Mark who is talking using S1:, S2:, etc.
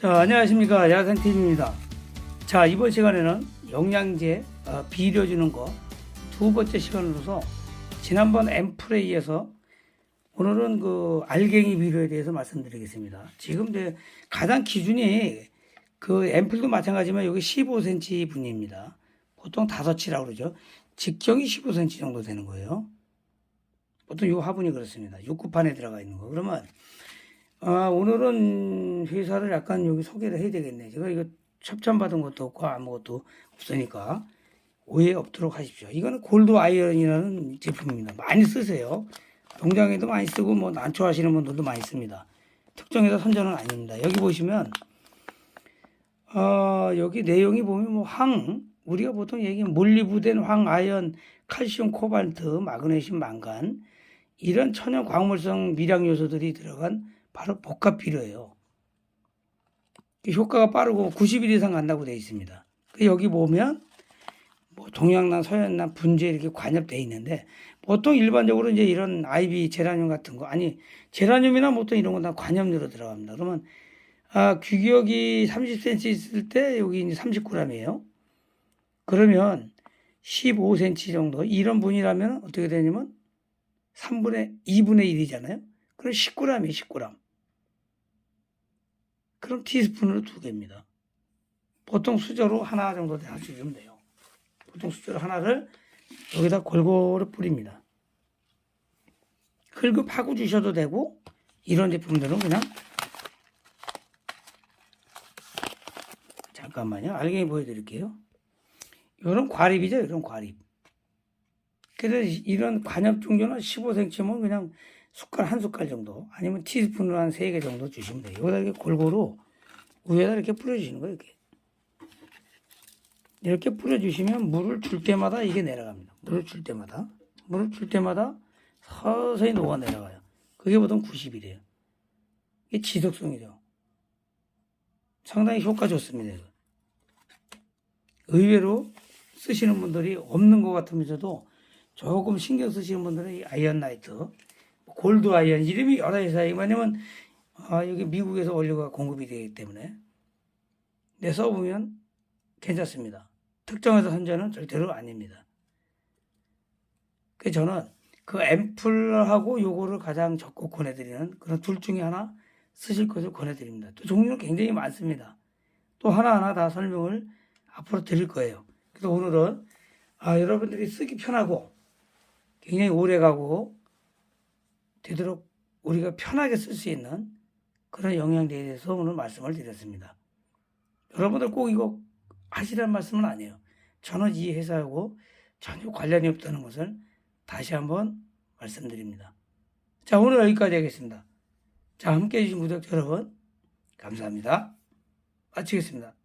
S1: 자, 안녕하십니까. 야생팀입니다. 자, 이번 시간에는 영양제 어, 비료 주는 거 두 번째 시간으로서 지난번 이어서 오늘은 그 알갱이 비료에 대해서 말씀드리겠습니다. 지금 이제 가장 기준이 그 앰플도 마찬가지지만 여기 15cm 분입니다. 보통 5치라고 그러죠. 직경이 15cm 정도 되는 거예요. 보통 이 화분이 그렇습니다. 육구판에 들어가 있는 거. 그러면 아, 오늘은 회사를 약간 여기 소개를 해야 되겠네. 제가 이거 협찬받은 것도 없고 아무것도 없으니까 오해 없도록 하십시오. 이거는 골드 아이언이라는 제품입니다. 많이 쓰세요. 농장에도 많이 쓰고 뭐 난초 하시는 분들도 많이 씁니다. 특정해서 선전은 아닙니다. 여기 보시면 어, 여기 내용이 보면 뭐 황, 우리가 보통 얘기하면 몰리브덴, 황, 아연, 칼슘, 코발트, 마그네슘, 망간 이런 천연 광물성 미량 요소들이 들어간 바로 복합 비료예요. 효과가 빠르고 90일 이상 간다고 되어 있습니다. 그 여기 보면 뭐 동양난, 서양난, 분재 이렇게 관엽되어 있는데 보통 일반적으로 이제 이런 아이비 제라늄 같은 거 아니 제라늄이나 보통 이런 건 다 관엽류로 들어갑니다. 그러면 아, 규격이 30cm 있을 때 여기 이제 30g이에요. 그러면 15cm 정도 이런 분이라면 어떻게 되냐면 3분의 2분의 1이잖아요. 그럼 10g이에요, 10g. 그럼 티스푼으로 두 개입니다. 보통 수저로 하나 정도 하시면 돼요. 보통 수저로 하나를 여기다 골고루 뿌립니다. 긁어파고 주셔도 되고 이런 제품들은 그냥 잠깐만요. 알갱이 보여드릴게요. 이런 과립이죠. 이런 과립. 그래서 이런 관엽 종류는 15cm면 그냥 숟갈 한 숟갈 정도 아니면 티스푼으로 한 세 개 정도 주시면 돼요. 여기다 이렇게 골고루 위에다 이렇게 뿌려주시는 거예요. 이렇게. 이렇게 뿌려주시면 물을 줄 때마다 이게 내려갑니다. 물을 줄 때마다. 물을 줄 때마다 서서히 녹아 내려가요. 그게 보통 90이래요. 이게 지속성이죠. 상당히 효과 좋습니다. 이거. 의외로 쓰시는 분들이 없는 것 같으면서도 조금 신경 쓰시는 분들은 이 아이언 나이트, 골드 아이언 이름이 여러 회사에 왜냐면 아, 여기 미국에서 원료가 공급이 되기 때문에 내 써보면 괜찮습니다. 특정해서 선전은 절대로 아닙니다. 그 저는 그 앰플하고 요거를 가장 적극 권해드리는 그런 둘 중에 하나 쓰실 것을 권해드립니다. 또 종류는 굉장히 많습니다. 또 하나하나 다 설명을 앞으로 드릴 거예요. 그래서 오늘은 아, 여러분들이 쓰기 편하고 굉장히 오래 가고 되도록 우리가 편하게 쓸 수 있는 그런 영양제에 대해서 오늘 말씀을 드렸습니다. 여러분들 꼭 이거 하시라는 말씀은 아니에요. 저는 이 회사하고 전혀 관련이 없다는 것을 다시 한번 말씀드립니다. 자, 오늘 여기까지 하겠습니다. 자, 함께 해주신 구독자 여러분, 감사합니다. 마치겠습니다.